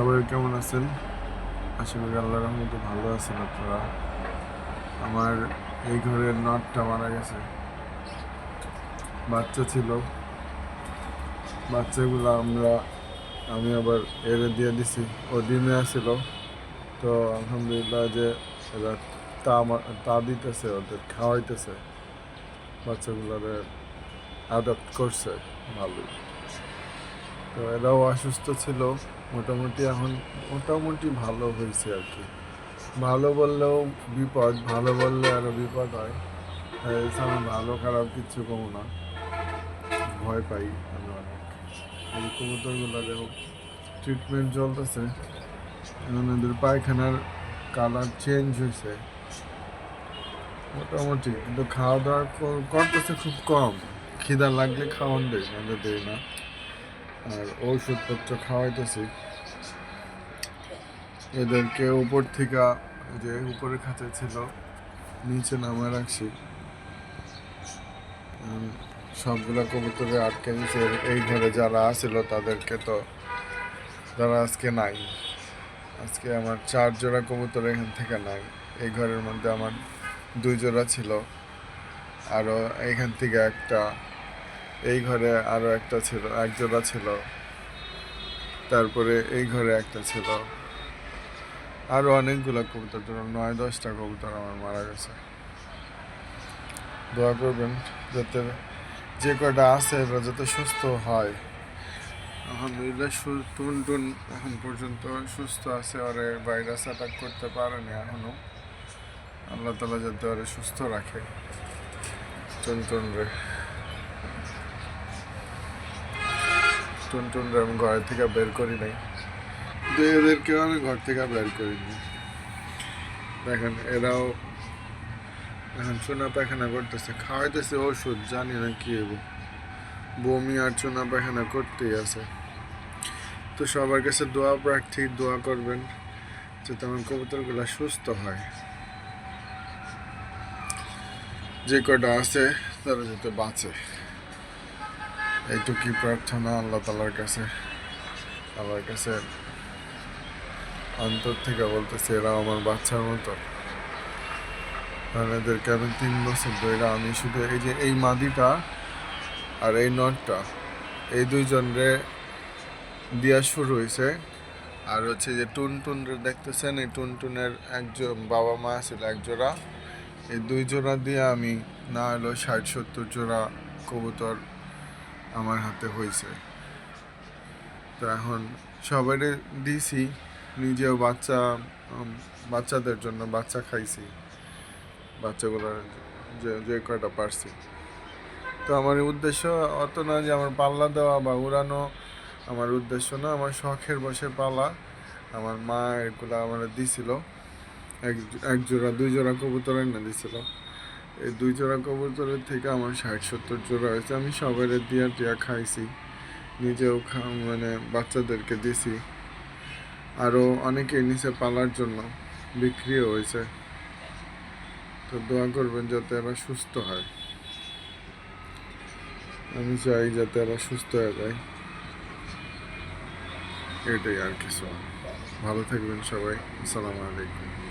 সবাই কেমন আছেন? আশা করি আল্লাহ রহমতে ভালো আছেন আপনারা। আমার এই ঘরের নটটা মারা গেছে। বাচ্চা ছিল। বাচ্চাগুলো আমরা, আমি আবার এরে দিয়ে দিছি। ও ডিমে আসছিল তো আলহামদুলিল্লাহ যে এরা তা তা দিতেছে, ওদের খাওয়াইতেছে। বাচ্চাগুলোরে অ্যাডাপ্ট করছে। ভালোই। তো এরাও অসুস্থ ছিল। মোটামুটি এখন মোটামুটি ভালো হয়েছে আর কি। ভালো বললেও বিপদ, ভালো বললে আরও বিপদ হয়। এছাড়া ভালো, খারাপ কিচ্ছু কমো না। ভয় পাই আমি অনেক। এই কবুতরগুলো ট্রিটমেন্ট চলতেছে। এদের পায়খানার কালার চেঞ্জ হয়েছে। মোটামুটি, কিন্তু খাওয়া দাওয়া কর- করতেছে খুব কম। খিদা লাগলে খাওয়ান দেয় নাহলে দেয় না। আর ওষুধপত্র খাওয়াইতেছি। এদেরকে উপর থেকে যে উপরে খাঁচা ছিল, নিচে নামা রাখছি। সবগুলো কবুতরে আটকে দিয়েছে। এই ঘরে যারা আছিল তাদেরকে তো তারা আজকে নাই। আজকে আমার চার জোড়া কবুতর এখান থেকে নাই। এই ঘরের মধ্যে আমার দুই জোড়া ছিল। আরও এখান থেকে একটা এই ঘরে আরও একটা ছিল একজোড়া ছিল। তারপরে এই ঘরে একটা ছিল। আরও অনেকগুলো কবুতর ধরুন নয়, দশটা কবুতর আমার মারা গেছে। দোয়া করবেন যাতে যে কটা আছে এরা যাতে সুস্থ হয়। আলহামদুলিল্লাহ টুন এখন পর্যন্ত সুস্থ আছে, ওরে ভাইরাস অ্যাটাক করতে পারেনি এখনও। আল্লাহ তালা যাতে ওরে সুস্থ রাখে। টুন টুন রে। টুন টুনরে আমি ঘর থেকে বের করি নাই। কিন্তু এদেরকেও আমি ঘর থেকে বের করিনি দেখেন, এরাও এখন চুনা পায়খানা করতেছে, খাওয়াইতেছে ওষুধ, জানি না কি হব বমি আর চুনা পায়খানা করতেই আছে। তো সবার কাছে দোয়া প্রার্থী, দোয়া করবেন যাতে আমার কবুতরগুলো সুস্থ হয়। যে কটা আছে, তারা যাতে বাঁচে। এইটুকুই প্রার্থনা? আল্লাহ তালার কাছে, আল্লাহর কাছে অন্তর থেকে বলতেছে এরা আমার বাচ্চার মতো। এদেরকে আমি তিন বছর ধরে আমি শুধু এই যে এই মাদিটা আর এই নটটা, এই দুইজনরে দেওয়া শুরু হয়েছে আর হচ্ছে যে টুন টুন দেখতেছেন, এই টুন টুনের একজন বাবা মা ছিল এক জোড়া। এই দুই জোড়া দিয়ে আমি না হলেও ষাট সত্তর জোড়া কবুতর আমার হাতে হয়েছে। তো এখন সবাই দিছি, নিজেও বাচ্চা বাচ্চাদের জন্য বাচ্চা খাইছি। বাচ্চাগুলোর যে যে কয়টা পারছি। তো আমার উদ্দেশ্য অত না যে আমার পাল্লা দেওয়া বা উড়ানো। আমার উদ্দেশ্য না, আমার শখের বসে পালা। আমার মা এগুলো আমার দিছিল। এক এক জোড়া, দুই জোড়া কবুতর এনে দিছিল। এই দুই জোড়া কবুতরের থেকে আমার ষাট, সত্তর জোড়া হয়েছে। আমি সবাই দিয়া টিয়া খাইছি। নিজেও খা মানে বাচ্চাদেরকে দিছি। আরও অনেকে নিচে পালার জন্য। বিক্রিও হয়েছে। তো দোয়া করবেন যাতে এরা সুস্থ হয়। আমি চাই যাতে এরা সুস্থ হয়ে যায়। এটাই আর কিছু ভালো থাকবেন সবাই। আসসালামু আলাইকুম।